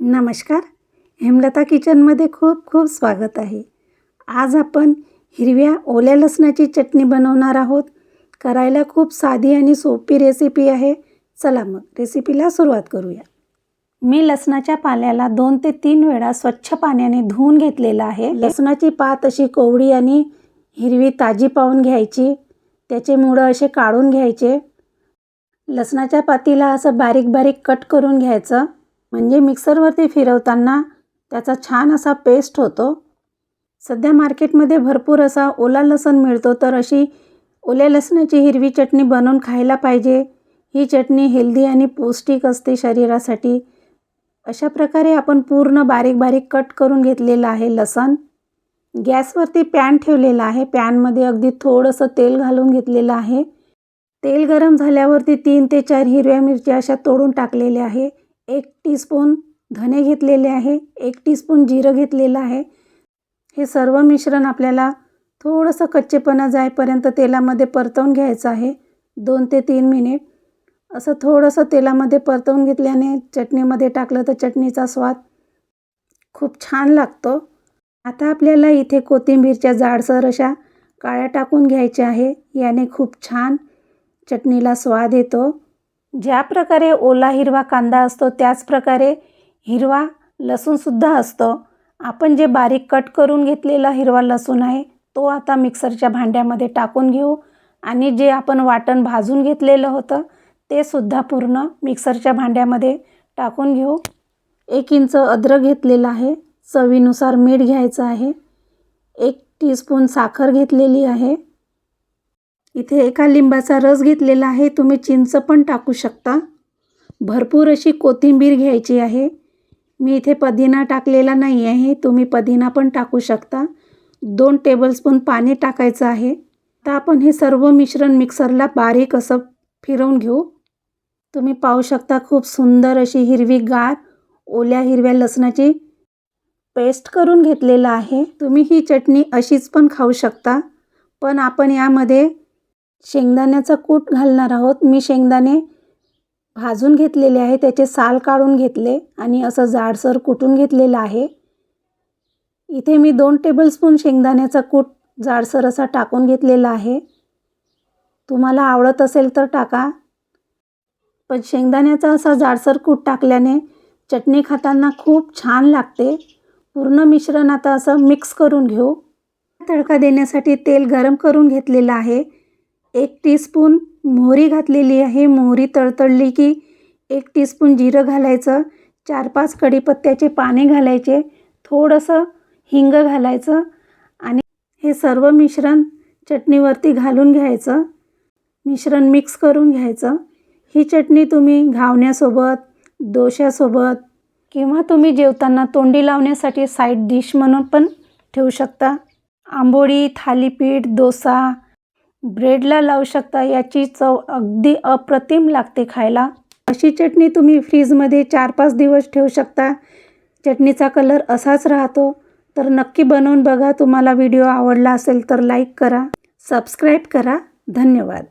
नमस्कार. हेमलता किचनमध्ये खूप खूप स्वागत आहे. आज आपण हिरव्या ओल्या लसणाची चटणी बनवणार आहोत. करायला खूप साधी आणि सोपी रेसिपी आहे. चला मग रेसिपीला सुरुवात करूया. मी लसणाच्या पाल्याला दोन ते तीन वेळा स्वच्छ पाण्याने धुवून घेतलेलं आहे. लसणाची पात अशी कोवळी आणि हिरवी ताजी पाहून घ्यायची. त्याचे मुळं असे काढून घ्यायचे. लसणाच्या पातीला असं बारीक बारीक कट करून घ्यायचं. म्हणजे मिक्सरवरती फिरवताना त्याचा छान असा पेस्ट होतो. सध्या मार्केटमध्ये भरपूर असा ओला लसण मिळतो तर अशी ओल्या लसणाची हिरवी चटणी बनवून खायला पाहिजे. ही चटणी हेल्दी आणि पौष्टिक असते शरीरासाठी. अशा प्रकारे आपण पूर्ण बारीक बारीक कट करून घेतलेलं आहे लसण. गॅसवरती पॅन ठेवलेला आहे. पॅनमध्ये अगदी थोडंसं तेल घालून घेतलेलं आहे. तेल गरम झाल्यावरती तीन ते चार हिरव्या मिरच्या अशा तोडून टाकलेल्या आहे. एक टीस्पून धने घेतलेले आहे एक टीस्पून जिरं घेतलेलं आहे. हे सर्व मिश्रण आपल्याला थोडंसं कच्चेपणा जाईपर्यंत तेलामध्ये परतवून घ्यायचं आहे दोन ते तीन मिनिट असं थोडंसं तेलामध्ये परतवून घेतल्याने चटणीमध्ये टाकलं तर चटणीचा स्वाद खूप छान लागतो. आता आपल्याला इथे कोथिंबीरच्या जाडसर अशा काळ्या टाकून घ्यायच्या आहे याने खूप छान चटणीला स्वाद येतो. ज्या प्रकारे ओला हिरवा कांदा असतो त्याच प्रकारे हिरवा लसूणसुद्धा असतो. आपण जे बारीक कट करून घेतलेला हिरवा लसूण आहे तो आता मिक्सरच्या भांड्यामध्ये टाकून घेऊ आणि जे आपण वाटण भाजून घेतलेलं होतं ते सुद्धा पूर्ण मिक्सरच्या भांड्यामध्ये टाकून घेऊ. एक इंच अद्रक घेतलेलं आहे चवीनुसार मीठ घ्यायचं आहे. एक टीस्पून साखर घेतलेली आहे. इथे एका लिंबाचा रस घेतलेला आहे. तुम्ही चिंच पण टाकू शकता. भरपूर अशी कोथिंबीर घ्यायची आहे. मी इथे पदिना टाकलेला नाही आहे. तुम्ही पदिना पण टाकू शकता. दोन टेबलस्पून पाणी टाकायचं आहे. तर आपण हे सर्व मिश्रण मिक्सरला बारीक असं फिरवून घेऊ. तुम्ही पाहू शकता खूप सुंदर अशी हिरवी गार ओल्या हिरव्या लसणाची पेस्ट करून घेतलेलं आहे. तुम्ही ही चटणी अशीच पण खाऊ शकता. पण आपण यामध्ये शेंगदाण्याचा कूट घालणार आहोत. मी शेंगदाणे भाजून घेतलेले आहे. त्याचे साल काढून घेतले आणि असं जाडसर कुटून घेतलेलं आहे. इथे मी दोन टेबलस्पून शेंगदाण्याचा कूट जाडसर असा टाकून घेतलेला आहे. तुम्हाला आवडत असेल तर टाका. पण शेंगदाण्याचा असा जाडसर कूट टाकल्याने चटणी खाताना खूप छान लागते. पूर्ण मिश्रण आता असं मिक्स करून घेऊ. तडका देण्यासाठी तेल गरम करून घेतलेलं आहे. एक टीस्पून मोहरी घातलेली आहे. मोहरी तळतळली की एक टीस्पून जिरं घालायचं. चार पाच कढीपत्त्याचे पाने घालायचे. थोडंसं हिंग घालायचं आणि हे सर्व मिश्रण चटणीवरती घालून घ्यायचं. मिश्रण मिक्स करून घ्यायचं. ही चटणी तुम्ही घावण्यासोबत डोश्यासोबत किंवा तुम्ही जेवताना तोंडी लावण्यासाठी साईड डिश म्हणून पण ठेवू शकता. आंबोळी थालीपीठ डोसा ब्रेडला लावू शकता याची चव अगदी अप्रतिम लागते खायला. अशी चटणी तुम्ही फ्रीजमध्ये चार पाच दिवस ठेवू शकता. चटणीचा कलर असाच राहतो. तर नक्की बनवून बघा. तुम्हाला व्हिडिओ आवडला असेल तर लाईक करा सबस्क्राईब करा. धन्यवाद.